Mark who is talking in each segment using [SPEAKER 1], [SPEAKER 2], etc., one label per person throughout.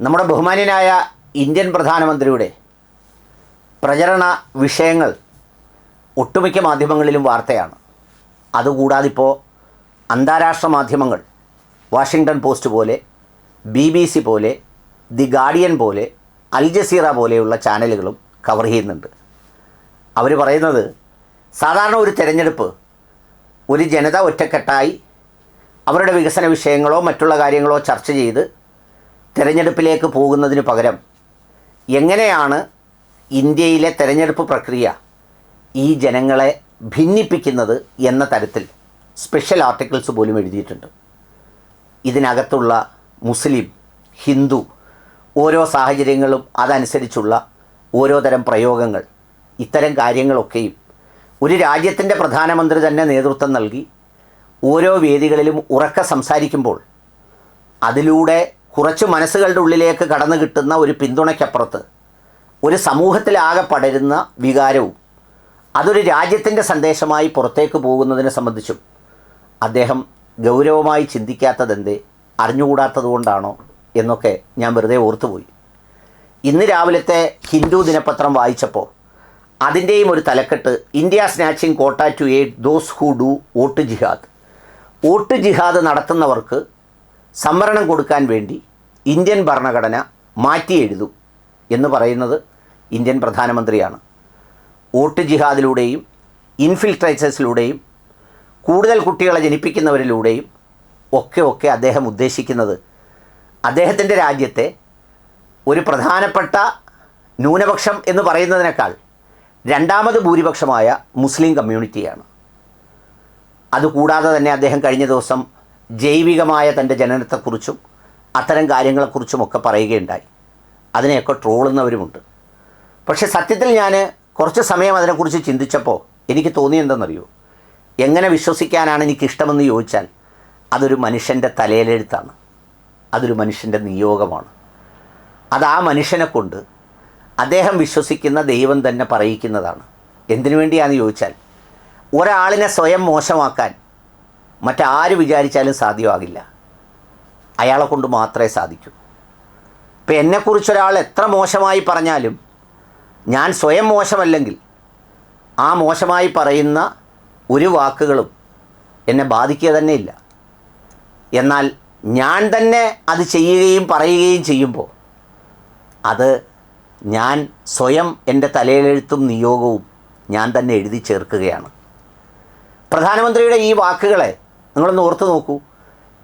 [SPEAKER 1] നമ്മുടെ ബഹുമാന്യനായ ഇന്ത്യൻ പ്രധാനമന്ത്രിയുടെ പ്രചരണ വിഷയങ്ങൾ ഒട്ടുമിക്ക മാധ്യമങ്ങളിലും വാർത്തയാണ്. അതുകൂടാതെ ഇപ്പോൾ അന്താരാഷ്ട്ര മാധ്യമങ്ങൾ വാഷിങ്ടൺ പോസ്റ്റ് പോലെ ബി ബി സി പോലെ ദി ഗാർഡിയൻ പോലെ അൽ ജസീറ പോലെയുള്ള ചാനലുകളും കവർ ചെയ്യുന്നുണ്ട്. അവർ പറയുന്നത് സാധാരണ ഒരു തിരഞ്ഞെടുപ്പ് ഒരു ജനത ഒറ്റക്കെട്ടായി അവരുടെ വികസന വിഷയങ്ങളോ മറ്റുള്ള കാര്യങ്ങളോ ചർച്ച ചെയ്ത് തിരഞ്ഞെടുപ്പിലേക്ക് പോകുന്നതിന് പകരം എങ്ങനെയാണ് ഇന്ത്യയിലെ തെരഞ്ഞെടുപ്പ് പ്രക്രിയ ഈ ജനങ്ങളെ ഭിന്നിപ്പിക്കുന്നത് എന്ന തരത്തിൽ സ്പെഷ്യൽ ആർട്ടിക്കിൾസ് പോലും എഴുതിയിട്ടുണ്ട്. ഇതിനകത്തുള്ള മുസ്ലിം ഹിന്ദു ഓരോ സാഹചര്യങ്ങളും അതനുസരിച്ചുള്ള ഓരോ തരം പ്രയോഗങ്ങൾ ഇത്തരം കാര്യങ്ങളൊക്കെയും ഒരു രാജ്യത്തിന്റെ പ്രധാനമന്ത്രി തന്നെ നേതൃത്വം നൽകി ഓരോ വേദികളിലും ഉറക്ക സംസാരിക്കുമ്പോൾ അതിലൂടെ കുറച്ച് മനസ്സുകളുടെ ഉള്ളിലേക്ക് കടന്നു കിട്ടുന്ന ഒരു പിന്തുണയ്ക്കപ്പുറത്ത് ഒരു സമൂഹത്തിലാകെ പടരുന്ന വികാരവും അതൊരു രാജ്യത്തിന്റെ സന്ദേശമായി പുറത്തേക്ക് പോകുന്നതിനെ സംബന്ധിച്ചും അദ്ദേഹം ഗൗരവമായി ചിന്തിക്കാത്തതെന്തേ അറിഞ്ഞുകൂടാത്തതുകൊണ്ടാണോ എന്നൊക്കെ ഞാൻ വെറുതെ ഓർത്തുപോയി. ഇന്ന് രാവിലത്തെ ഹിന്ദു ദിനപത്രം വായിച്ചപ്പോൾ അതിന്റെയും ഒരു തലക്കെട്ട് India snatching quota to aid those who do vote jihad. Vote ജിഹാദ് നടത്തുന്നവർക്ക് സംവരണം കൊടുക്കാൻ വേണ്ടി ഇന്ത്യൻ ഭരണഘടന മാറ്റി എഴുതും എന്ന് പറയുന്നത് ഇന്ത്യൻ പ്രധാനമന്ത്രിയാണ്. വോട്ട് ജിഹാദിലൂടെയും ഇൻഫിൽട്രേറ്റേഴ്സിലൂടെയും കൂടുതൽ കുട്ടികളെ ജനിപ്പിക്കുന്നവരിലൂടെയും ഒക്കെ ഒക്കെ അദ്ദേഹം ഉദ്ദേശിക്കുന്നത് അദ്ദേഹത്തിന്റെ രാജ്യത്തെ ഒരു പ്രധാനപ്പെട്ട ന്യൂനപക്ഷം എന്ന് പറയുന്നതിനേക്കാൾ രണ്ടാമത് ഭൂരിപക്ഷമായ മുസ്ലിം കമ്മ്യൂണിറ്റിയാണ്. അതുകൂടാതെ തന്നെ അദ്ദേഹം കഴിഞ്ഞ ദിവസം ജൈവികമായ തന്റെ ജനനത്തെക്കുറിച്ചും അത്തരം കാര്യങ്ങളെക്കുറിച്ചുമൊക്കെ പറയുകയുണ്ടായി. അതിനെയൊക്കെ ട്രോളുന്നവരുമുണ്ട്. പക്ഷേ സത്യത്തിൽ ഞാൻ കുറച്ച് സമയം അതിനെക്കുറിച്ച് ചിന്തിച്ചപ്പോൾ എനിക്ക് തോന്നിയെന്തെന്നറിയോ എങ്ങനെ വിശ്വസിക്കാനാണ് എനിക്കിഷ്ടമെന്ന് ചോദിച്ചാൽ അതൊരു മനുഷ്യന്റെ തലയിലെഴുത്താണ്. അതൊരു മനുഷ്യന്റെ നിയോഗമാണ്. അത് ആ മനുഷ്യനെ കൊണ്ട് അദ്ദേഹം വിശ്വസിക്കുന്ന ദൈവം തന്നെ പറയിക്കുന്നതാണ്. എന്തിനു വേണ്ടിയാണെന്ന് ചോദിച്ചാൽ ഒരാളിനെ സ്വയം മോശമാക്കാൻ മറ്റാര് വിചാരിച്ചാലും സാധ്യമാകില്ല. അയാളെ കൊണ്ട് മാത്രമേ സാധിക്കൂ. ഇപ്പം എന്നെക്കുറിച്ചൊരാൾ എത്ര മോശമായി പറഞ്ഞാലും ഞാൻ സ്വയം മോശമല്ലെങ്കിൽ ആ മോശമായി പറയുന്ന ഒരു വാക്കുകളും എന്നെ ബാധിക്കുക തന്നെ ഇല്ല. എന്നാൽ ഞാൻ തന്നെ അത് ചെയ്യുകയും പറയുകയും ചെയ്യുമ്പോൾ അത് ഞാൻ സ്വയം എന്റെ തലയിലെഴുത്തും നിയോഗവും ഞാൻ തന്നെ എഴുതി ചേർക്കുകയാണ്. പ്രധാനമന്ത്രിയുടെ ഈ വാക്കുകളെ നിങ്ങളൊന്ന് ഓർത്തു നോക്കൂ.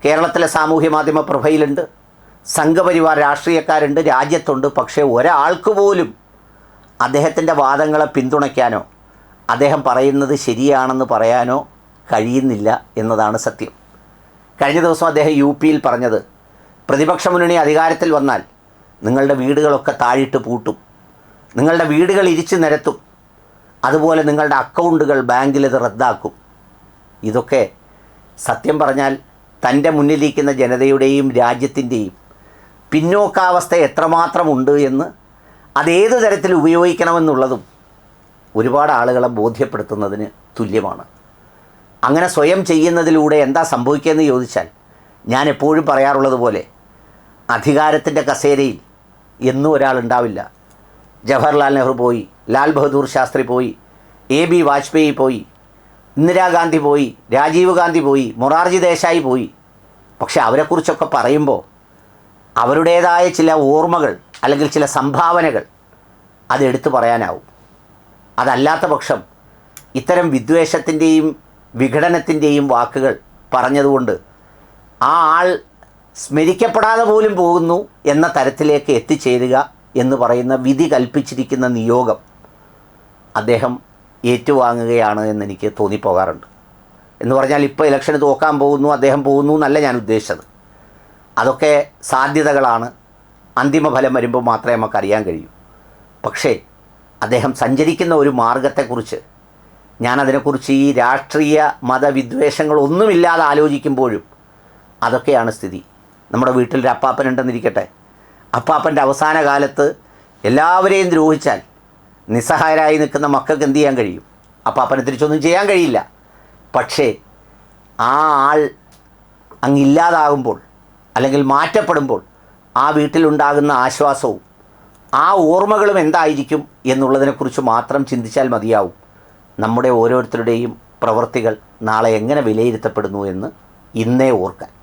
[SPEAKER 1] കേരളത്തിലെ സാമൂഹ്യ മാധ്യമ പ്രൊഫൈലുണ്ട് സംഘപരിവാർ രാഷ്ട്രീയക്കാരുണ്ട് രാജ്യത്തുണ്ട്. പക്ഷേ ഒരാൾക്ക് പോലും അദ്ദേഹത്തിന്റെ വാദങ്ങളെ പിന്തുണയ്ക്കാനോ അദ്ദേഹം പറയുന്നത് ശരിയാണെന്ന് പറയാനോ കഴിയുന്നില്ല എന്നതാണ് സത്യം. കഴിഞ്ഞ ദിവസം അദ്ദേഹം യു പിയിൽ പറഞ്ഞത് പ്രതിപക്ഷ മുന്നണി അധികാരത്തിൽ വന്നാൽ നിങ്ങളുടെ വീടുകളൊക്കെ താഴിട്ട് പൂട്ടും. നിങ്ങളുടെ വീടുകൾ ഇരിച്ചു നിരത്തും. അതുപോലെ നിങ്ങളുടെ അക്കൗണ്ടുകൾ ബാങ്കിൽ ഇത് റദ്ദാക്കും. ഇതൊക്കെ സത്യം പറഞ്ഞാൽ തന്റെ മുന്നിലിരിക്കുന്ന ജനതയുടെയും രാജ്യത്തിന്റെയും പിന്നോക്കാവസ്ഥ എത്രമാത്രമുണ്ട് എന്ന് അതേത് തരത്തിൽ ഉപയോഗിക്കണമെന്നുള്ളതും ഒരുപാട് ആളുകളെ ബോധ്യപ്പെടുത്തുന്നതിന് തുല്യമാണ്. അങ്ങനെ സ്വയം ചെയ്യുന്നതിലൂടെ എന്താ സംഭവിക്കുകയെന്ന് ചോദിച്ചാൽ ഞാൻ എപ്പോഴും പറയാറുള്ളത് പോലെ അധികാരത്തിന്റെ കസേരയിൽ എന്നും ഒരാളുണ്ടാവില്ല ജവഹർലാൽ നെഹ്റു പോയി ലാൽ ബഹദൂർ ശാസ്ത്രി പോയി എ ബി വാജ്പേയി പോയി ഇന്ദിരാഗാന്ധി പോയി രാജീവ് ഗാന്ധി പോയി മൊറാർജി ദേശായി പോയി. പക്ഷെ അവരെക്കുറിച്ചൊക്കെ പറയുമ്പോൾ അവരുടേതായ ചില ഓർമ്മകൾ അല്ലെങ്കിൽ ചില സംഭാവനകൾ അതെടുത്തു പറയാനാവും. അതല്ലാത്ത പക്ഷം ഇത്തരം വിദ്വേഷത്തിന്റെയും വിഘടനത്തിന്റെയും വാക്കുകൾ പറഞ്ഞതുകൊണ്ട് ആ ആൾ സ്മരിക്കപ്പെടാതെ പോലും പോകുന്നു എന്ന തരത്തിലേക്ക് എത്തിച്ചേരുക എന്ന് പറയുന്ന വിധി കൽപ്പിച്ചിരിക്കുന്ന നിയോഗം അദ്ദേഹം ഏറ്റുവാങ്ങുകയാണ് എന്നെനിക്ക് തോന്നിപ്പോകാറുണ്ട്. എന്ന് പറഞ്ഞാൽ ഇപ്പോൾ ഇലക്ഷന് തോക്കാൻ പോകുന്നു അദ്ദേഹം പോകുന്നു എന്നല്ല ഞാൻ ഉദ്ദേശിച്ചത്. അതൊക്കെ സാധ്യതകളാണ്. അന്തിമ ഫലം വരുമ്പോൾ മാത്രമേ നമുക്ക് അറിയാൻ കഴിയൂ. പക്ഷേ അദ്ദേഹം സഞ്ചരിക്കുന്ന ഒരു മാർഗത്തെക്കുറിച്ച് ഞാനതിനെക്കുറിച്ച് ഈ രാഷ്ട്രീയ മതവിദ്വേഷങ്ങളൊന്നുമില്ലാതെ ആലോചിക്കുമ്പോഴും അതൊക്കെയാണ് സ്ഥിതി. നമ്മുടെ വീട്ടിലൊരു അപ്പാപ്പനുണ്ടെന്നിരിക്കട്ടെ. അപ്പാപ്പന്റെ അവസാന കാലത്ത് എല്ലാവരെയും ദ്രോഹിച്ചാൽ നിസ്സഹായരായി നിൽക്കുന്ന മക്കൾക്ക് എന്ത് ചെയ്യാൻ കഴിയും? അപ്പാപ്പനെ തിരിച്ചൊന്നും ചെയ്യാൻ കഴിയില്ല. പക്ഷേ ആ ആൾ അങ്ങില്ലാതാകുമ്പോൾ അല്ലെങ്കിൽ മാറ്റപ്പെടുമ്പോൾ ആ വീട്ടിലുണ്ടാകുന്ന ആശ്വാസവും ആ ഓർമ്മകളും എന്തായിരിക്കും എന്നുള്ളതിനെക്കുറിച്ച് മാത്രം ചിന്തിച്ചാൽ മതിയാവും. നമ്മുടെ ഓരോരുത്തരുടെയും പ്രവൃത്തികൾ നാളെ എങ്ങനെ വിലയിരുത്തപ്പെടുന്നു എന്ന് ഇന്നേ ഓർക്കാൻ.